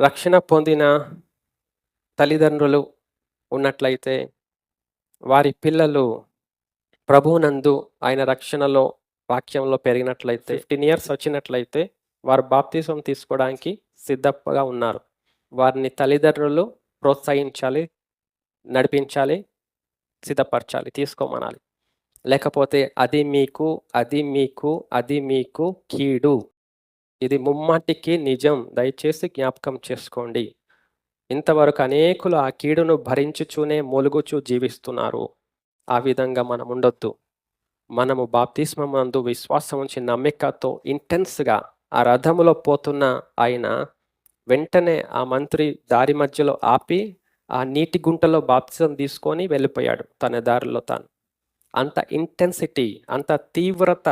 రక్షణ పొందిన తల్లిదండ్రులు ఉన్నట్లయితే వారి పిల్లలు ప్రభునందు ఆయన రక్షణలో వాక్యంలో పెరిగినట్లయితే ఫిఫ్టీన్ ఇయర్స్ వచ్చినట్లయితే వారు బాప్తిజం తీసుకోవడానికి సిద్ధంగా ఉన్నారు. వారిని తల్లిదండ్రులు ప్రోత్సహించాలి నడిపించాలి సిద్ధపరచాలి తీసుకోమనాలి. లేకపోతే అది మీకు అది మీకు అది మీకు కీడు. ఇది ముమ్మాటికి నిజం. దయచేసి జ్ఞాపకం చేసుకోండి. ఇంతవరకు అనేకులు ఆ కీడును భరించుచూనే మూలుగుచూ జీవిస్తున్నారు. ఆ విధంగా మనం ఉండొద్దు మనము బాప్తిస్మందు విశ్వాసం ఉంచి నమ్మికతో ఇంటెన్స్గా ఆ రథములో పోతున్న ఆయన వెంటనే ఆ మంత్రి దారి మధ్యలో ఆపి ఆ నీటి గుంటలో బాప్తిజం తీసుకొని వెళ్ళిపోయాడు తన దారిలో తాను. అంత ఇంటెన్సిటీ అంత తీవ్రత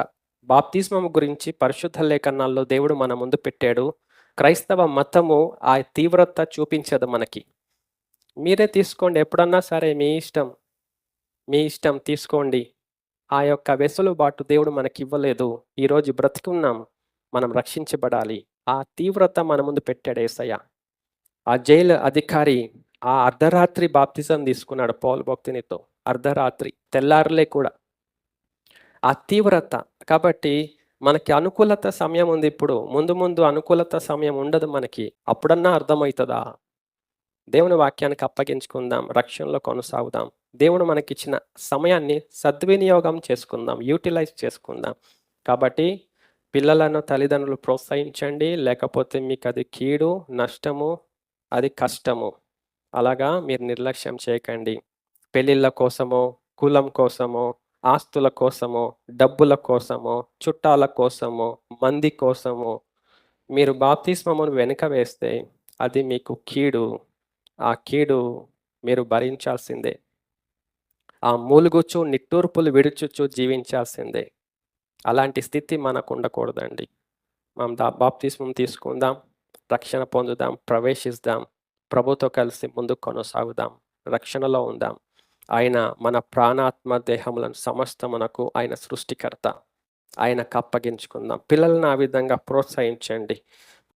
బాప్తిస్మం గురించి పరిశుద్ధ లేఖనాల్లో దేవుడు మన ముందు పెట్టాడు. క్రైస్తవ మతము ఆ తీవ్రత చూపించదు మనకి. మీరే తీసుకోండి. ఎప్పుడన్నా సరే మీ ఇష్టం మీ ఇష్టం తీసుకోండి. ఆ యొక్క వెసులుబాటు దేవుడు మనకి ఇవ్వలేదు ఈరోజు బ్రతికున్నాం. మనం రక్షించబడాలి. ఆ తీవ్రత మన ముందు పెట్టాడు ఏసయ్య. ఆ జైలు అధికారి ఆ అర్ధరాత్రి బాప్తిజం తీసుకున్నాడు పౌల్ భక్తినితో. అర్ధరాత్రి తెల్లారులే కూడా. ఆ తీవ్రత కాబట్టి మనకి అనుకూలత సమయం ఉంది ఇప్పుడు. ముందు ముందు అనుకూలత సమయం ఉండదు మనకి. అప్పుడన్నా అర్థమవుతుందా? దేవుని వాక్యానికి అప్పగించుకుందాం. రక్షణలో కొనసాగుదాం. దేవుడు మనకిచ్చిన సమయాన్ని సద్వినియోగం చేసుకుందాం. యూటిలైజ్ చేసుకుందాం. కాబట్టి పిల్లలను తల్లిదండ్రులు ప్రోత్సహించండి. లేకపోతే మీకు అది కీడు నష్టము అది కష్టము. అలాగా మీరు నిర్లక్ష్యం చేయకండి. పెళ్ళిళ్ళ కోసమో కులం కోసమో ఆస్తుల కోసమో డబ్బుల కోసమో చుట్టాల కోసమో మంది కోసమో మీరు బాప్తిస్మమును వెనుక వేస్తే అది మీకు కీడు. ఆ కీడు మీరు భరించాల్సిందే. ఆ మూలుగుచు నిట్టూర్పులు విడుచుచు జీవించాల్సిందే. అలాంటి స్థితి మనకు ఉండకూడదండి. మనం దా బాప్తిస్మం తీసుకుందాం రక్షణ పొందుదాం ప్రవేశిద్దాం ప్రభుతో కలిసి ముందు కొనసాగుదాం రక్షణలో ఉందాం. ఆయన మన ప్రాణాత్మ దేహములను సమస్తమునకు ఆయన సృష్టికర్త. ఆయనకు అప్పగించుకుందాం పిల్లలను ఆ విధంగా ప్రోత్సహించండి.